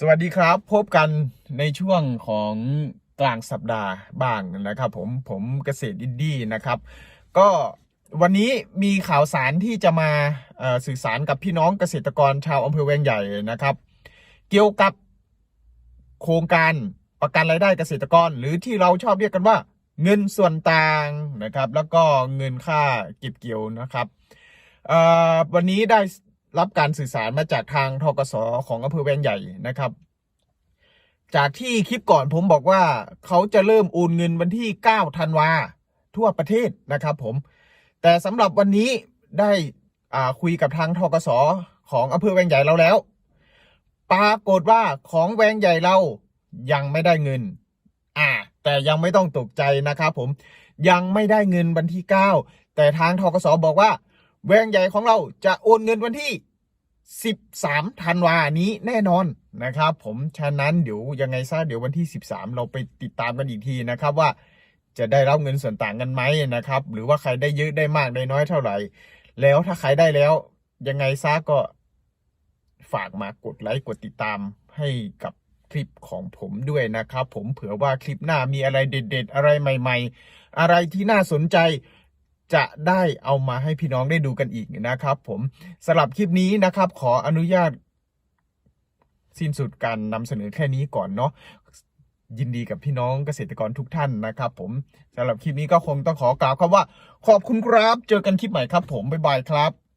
สวัสดีครับ พบกันในช่วงของกลางสัปดาห์บ้างนะครับผมผมเกษตรอินดี้นะครับ ก็วันนี้มีข่าวสารที่จะมาสื่อสารกับพี่น้องเกษตรกรชาวอำเภอแวงใหญ่นะครับ เกี่ยวกับโครงการประกันรายได้เกษตรกร หรือที่เราชอบเรียกกันว่า เงินส่วนต่างนะครับ แล้วก็เงินค่าเก็บเกี่ยวนะครับวันนี้ได้ รับการสื่อสารมาจากทางทกสของอำเภอแวงใหญ่นะครับ จากที่คลิปก่อนผมบอกว่าเขาจะเริ่มโอนเงินวันที่ 9 ธันวาทั่วประเทศนะครับผม แต่สำหรับวันนี้ได้คุยกับทางทกสของอำเภอแวงใหญ่เราแล้ว ปรากฏว่าของแวงใหญ่เรายังไม่ได้เงิน อ่า แต่ยังไม่ต้องตกใจนะครับผม ยังไม่ได้เงินวันที่ 9 แต่ทางทกสบอกว่า แวงใหญ่ของเราจะโอนเงินวันที่ 13ธันวานี้แน่นอนนะครับ ผมฉะนั้นเดี๋ยวยังไงซะเดี๋ยววันที่ 13 เราไปติดตามกันอีกทีนะครับว่าจะได้รับเงินส่วนต่างกันไหมนะครับ หรือว่าใครได้เยอะได้มากได้น้อยเท่าไหร่ แล้วถ้าใครได้แล้วยังไงซะก็ฝากมากดไลค์กดติดตามให้กับคลิปของผมด้วยนะครับ ผมเผื่อว่าคลิปหน้ามีอะไรเด็ด ๆ อะไรใหม่ ๆ อะไรที่น่าสนใจ จะได้เอามาให้พี่น้องได้ดูกันอีกนะครับ ผมสำหรับคลิปนี้นะครับ ขออนุญาต สิ้นสุดการนำเสนอแค่นี้ก่อนเนาะยินดีกับพี่น้องเกษตรกรทุกท่านนะครับ ผมสำหรับคลิปนี้ก็คงต้องขอกล่าวคำว่า ขอบคุณครับ เจอกันคลิปใหม่ครับ ผมบ๊ายบายครับ